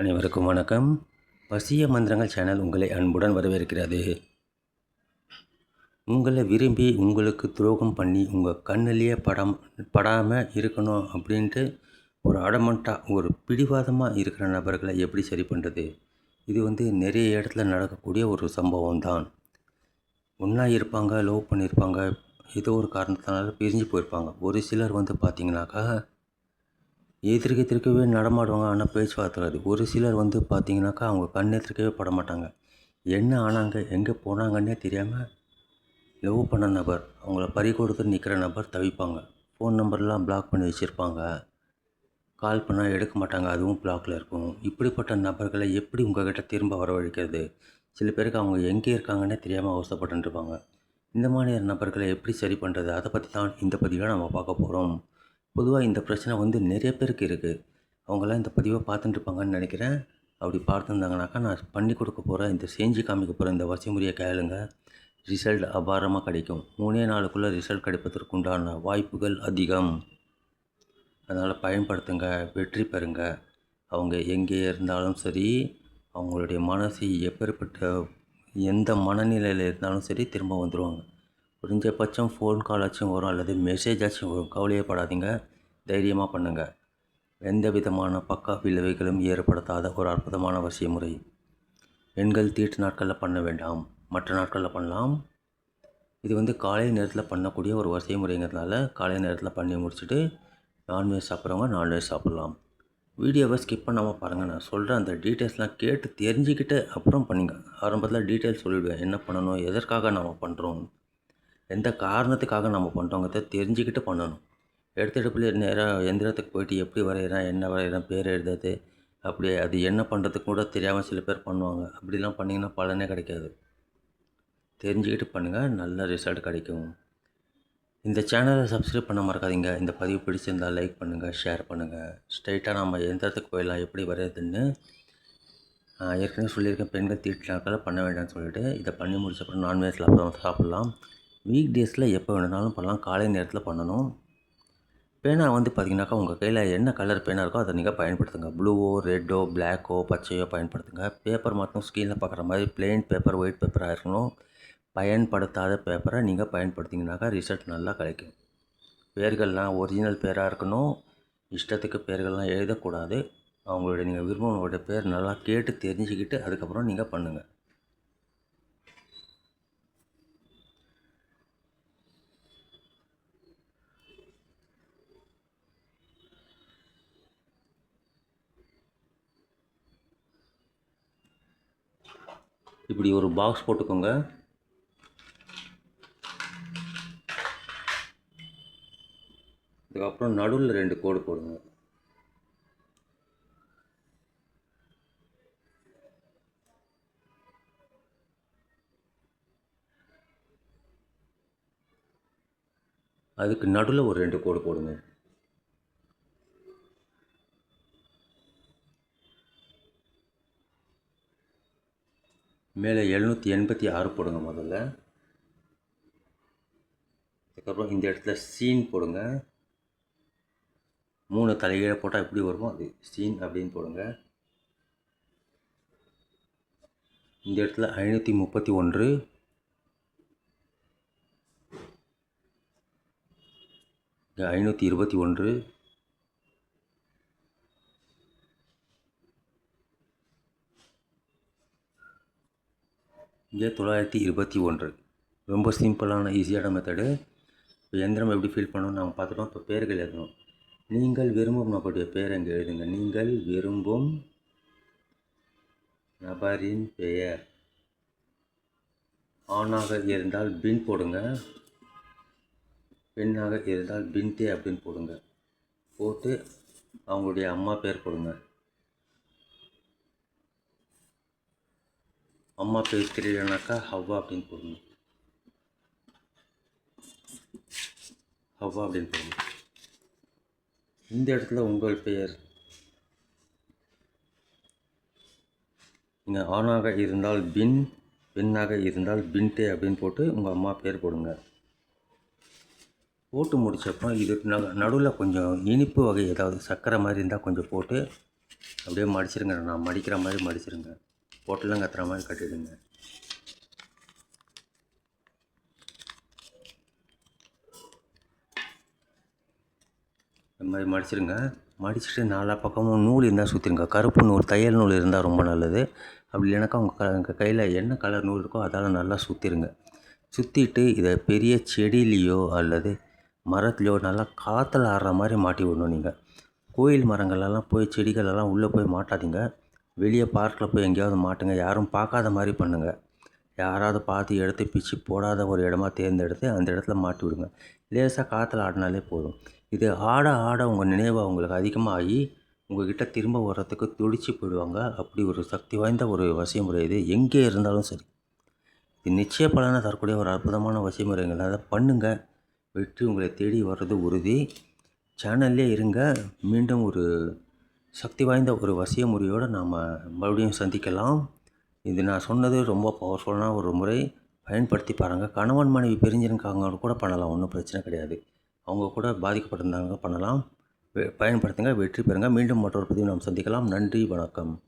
அனைவருக்கும் வணக்கம். பசிய மந்திரங்கள் சேனல் உங்களை அன்புடன் வரவேற்கிறது. உங்களை விரும்பி உங்களுக்கு துரோகம் பண்ணி உங்கள் கண்ணிலேயே படம் படாமல் இருக்கணும் அப்படின்ட்டு ஒரு அடமண்ட்டாக ஒரு பிடிவாதமாக இருக்கிற நபர்களை எப்படி சரி பண்ணுறது இது வந்து நிறைய இடத்துல நடக்கக்கூடிய ஒரு சம்பவம் தான். ஒன்றா இருப்பாங்க லவ் பண்ணியிருப்பாங்க ஏதோ ஒரு காரணத்தினால பிரிஞ்சு போயிருப்பாங்க. ஒரு சிலர் வந்து பார்த்திங்கனாக்கா எதிர்க்கத்திற்கவே நடமாடுவாங்க. ஆனால் பேச்சுவார்த்தை வராது. ஒரு சிலர் வந்து பார்த்திங்கனாக்கா அவங்க கண் பட மாட்டாங்க. என்ன ஆனாங்க எங்கே போனாங்கன்னே தெரியாமல் லவ் பண்ண நபர் அவங்கள பறி கொடுத்து நிற்கிற நபர் தவிப்பாங்க. ஃபோன் நம்பர்லாம் பிளாக் பண்ணி வச்சுருப்பாங்க. கால் பண்ணால் எடுக்க மாட்டாங்க. அதுவும் பிளாக்ல இருக்கும். இப்படிப்பட்ட நபர்களை எப்படி உங்ககிட்ட திரும்ப வரவழைக்கிறது? சில பேருக்கு அவங்க எங்கே இருக்காங்கன்னே தெரியாமல் அவசரப்பட்டுருப்பாங்க இந்த மாதிரியான நபர்களை எப்படி சரி பண்ணுறது அதை பற்றி தான் இந்த பதிவில் நம்ம பார்க்க போகிறோம் பொதுவாக இந்த பிரச்சனை வந்து நிறைய பேருக்கு இருக்குது அவங்களாம் இந்த பதிவை பார்த்துட்டுருப்பாங்கன்னு நினைக்கிறேன். அப்படி பார்த்துருந்தாங்கனாக்கா நான் பண்ணி கொடுக்க போகிறேன் இந்த செஞ்சு காமிக்க போகிற இந்த வசிமுறையை கேளுங்க ரிசல்ட் அபாரமாக கிடைக்கும். மூணே நாளுக்குள்ளே ரிசல்ட் கிடைப்பதற்கு உண்டான வாய்ப்புகள் அதிகம். அதனால் பயன்படுத்துங்க. வெற்றி பெறுங்க. அவங்க எங்கே இருந்தாலும் சரி அவங்களுடைய மனசு எப்பேற்பட்ட எந்த மனநிலையில் இருந்தாலும் சரி திரும்ப வந்துடுவாங்க குறைஞ்சபட்சம் ஃபோன் காலாச்சும் வரும் அல்லது மெசேஜாச்சும் வரும். கவலையே படாதீங்க தைரியமாக பண்ணுங்கள் எந்த விதமான பக்கா விளைவுகளும் ஏற்படுத்தாத ஒரு அற்புதமான வசிய முறை. பெண்கள் தீட்டு நாட்களில் பண்ண வேண்டாம். மற்ற நாட்களில் பண்ணலாம். இது வந்து காலை நேரத்தில் பண்ணக்கூடிய ஒரு வரிசை முறைங்கிறதுனால காலை நேரத்தில் பண்ணி முடிச்சுட்டு நான்வெஜ் சாப்பிட்றவங்க நான்வெஜ் சாப்பிட்லாம். வீடியோவை ஸ்கிப் பண்ணாமல் பாருங்கள் நான் சொல்கிற அந்த டீட்டெயில்ஸ்லாம் கேட்டு தெரிஞ்சுக்கிட்டு அப்புறம் பண்ணிங்க. ஆரம்பத்தில் டீட்டெயில்ஸ் சொல்லிவிடுவேன் என்ன பண்ணணும்? எதற்காக நாம் பண்ணுறோம் எந்த காரணத்துக்காக நம்ம பண்ணுறோங்கிறத தெரிஞ்சுக்கிட்டு பண்ணணும். எடுத்தெடுப்பில் நேராக எந்திரத்துக்கு போயிட்டு எப்படி வரைகிறேன் என்ன வரைகிறேன் பேர் எழுதுறது அப்படி அது என்ன பண்ணுறதுக்கு கூட தெரியாமல் சில பேர் பண்ணுவாங்க. அப்படிலாம் பண்ணிங்கன்னா பலனே கிடைக்காது. தெரிஞ்சுக்கிட்டு பண்ணுங்கள் நல்ல ரிசல்ட் கிடைக்கும். இந்த சேனலை சப்ஸ்கிரைப் பண்ண மறக்காதீங்க. இந்த பதிவு பிடிச்சிருந்தால் லைக் பண்ணுங்கள் ஷேர் பண்ணுங்கள் ஸ்ட்ரைட்டாக நம்ம எந்திரத்துக்கு போயிடலாம் எப்படி வரைகிறதுன்னு ஏற்கனவே சொல்லியிருக்கேன் பெண்கள் தீட்டு பண்ண வேண்டாம்னு சொல்லிட்டு. இதை பண்ணி முடிச்சப்பறம் நான்வெஜ்ல அப்புறம் சாப்பிட்லாம். வீக் டேஸில் எப்போ வேணுனாலும் பண்ணலாம். காலை நேரத்தில் பண்ணணும். பேனா வந்து பார்த்தீங்கன்னாக்கா உங்கள் கையில் என்ன கலர் பேனா இருக்கோ அதை நீங்கள் பயன்படுத்துங்க. ப்ளூவோ ரெட்டோ பிளாக்கோ பச்சையோ பயன்படுத்துங்க. பேப்பர் மட்டும் ஸ்க்ரீனில் பார்க்குற மாதிரி பிளெயின் பேப்பர் ஒயிட் பேப்பராக இருக்கணும். பயன்படுத்தாத பேப்பரை நீங்கள் பயன்படுத்திங்கனாக்கா ரிசல்ட் நல்லா கிடைக்கும். பேர்கள்லாம் ஒரிஜினல் பேராக இருக்கணும். இஷ்டத்துக்கு பேர்கள்லாம் எழுதக்கூடாது. அவங்களுடைய நீங்கள் விரும்பினவங்களுடைய பேர் நல்லா கேட்டு தெரிஞ்சுக்கிட்டு அதுக்கப்புறம் நீங்கள் பண்ணுங்கள் இப்படி ஒரு பாக்ஸ் போட்டுக்கோங்க. அதுக்கப்புறம் நடுவில் ரெண்டு கோடு போடுங்க. அதுக்கு நடுவில் ஒரு ரெண்டு கோடு போடுங்க. மேலே எழுநூற்றி எண்பத்தி ஆறு போடுங்க முதல்ல. அதுக்கப்புறம் இந்த இடத்துல சீன் போடுங்க. மூணு தலைகீழ போட்டால் எப்படி வருமோ அது சீன் அப்படின்னு போடுங்க. இந்த இடத்துல ஐநூற்றி முப்பத்தி ஒன்று. ஐநூற்றி இருபத்தி ஒன்று. இங்கே தொள்ளாயிரத்தி இருபத்தி ஒன்று. ரொம்ப சிம்பிளான ஈஸியான மெத்தடு இப்போ எந்திரம் எப்படி ஃபில் பண்ணணும்னு நாங்கள் பார்த்துட்டோம். இப்போ பேர்கள் எழுதணும். நீங்கள் விரும்பும் நபருடைய பேர் இங்கே எழுதுங்க. நீங்கள் விரும்பும் நபரின் பெயர். ஆணாக இருந்தால் பின் போடுங்க. பெண்ணாக இருந்தால் பின்தே அப்படின்னு போடுங்க. போட்டு அவங்களுடைய அம்மா பேர் போடுங்க. அம்மா பேர் தெரியலனாக்கா ஹவ்வா அப்படின்னு போடணும். ஹவ்வா அப்படின்னு போடணும். இந்த இடத்துல உங்கள் பெயர். நீங்கள் ஆணாக இருந்தால் பின் பெண்ணாக இருந்தால் பின்டே அப்படின்னு போட்டு உங்கள் அம்மா பேர் போடுங்க. போட்டு முடிச்சப்போ இதுக்கு நடுவில் கொஞ்சம் இனிப்பு வகை ஏதாவது சர்க்கரை மாதிரி இருந்தால் கொஞ்சம் போட்டு அப்படியே மடிச்சிருங்க. நான் மடிக்கிற மாதிரி மடிச்சிருங்க. பொட்டெல்லாம் கத்துற மாதிரி கட்டிடுங்க. இந்த மாதிரி மடிச்சிருங்க மடிச்சுட்டு நாலா பக்கமும் நூல் இருந்தால் சுற்றிருங்க கருப்பு நூல் தையல் நூல் இருந்தால் ரொம்ப நல்லது. அப்படி இல்லைனாக்கா உங்கள் க கையில் என்ன கலர் நூல் இருக்கோ அதால் நல்லா சுற்றிருங்க சுற்றிட்டு இதை பெரிய செடியிலையோ அல்லது மரத்துலையோ நல்லா காற்றுல ஆடுற மாதிரி மாட்டி விடணும் நீங்கள் கோயில் மரங்களெல்லாம் போய் செடிகளெல்லாம் உள்ளே போய் மாட்டாதீங்க. வெளியே பார்க்கில் போய் எங்கேயாவது மாட்டுங்க. யாரும் பார்க்காத மாதிரி பண்ணுங்கள் யாராவது பார்த்து எடுத்து பிச்சு போடாத ஒரு இடமா தேர்ந்தெடுத்து அந்த இடத்துல மாட்டி விடுங்க. லேசாக காற்றுல ஆடினாலே போதும். இது ஆட ஆட உங்கள் நினைவு அவங்களுக்கு அதிகமாகி உங்கள்கிட்ட திரும்ப வர்றதுக்கு துடிச்சு போயிடுவாங்க. அப்படி ஒரு சக்தி வாய்ந்த ஒரு வசியமுறை இது. எங்கே இருந்தாலும் சரி. இது நிச்சய பலனை தரக்கூடிய ஒரு அற்புதமான வசியமுறைகள் அதை பண்ணுங்கள் வெற்றி உங்களை தேடி வர்றது உறுதி. சேனல்லே இருங்க. மீண்டும் ஒரு சக்தி வாய்ந்த ஒரு வசிய முறையோடு நாம் மறுபடியும் சந்திக்கலாம். இது நான் சொன்னது ரொம்ப பவர்ஃபுல்லான ஒரு முறை. பயன்படுத்தி பாருங்கள் கணவன் மனைவி பிரிஞ்சிருக்காங்க கூட பண்ணலாம். ஒன்றும் பிரச்சனை கிடையாது. அவங்க கூட பாதிக்கப்பட்டிருந்தாங்க பண்ணலாம். வெ- பயன்படுத்துங்க. வெற்றி பெறுங்க. மீண்டும் மற்றொரு பதிவு நாம் சந்திக்கலாம். நன்றி. வணக்கம்.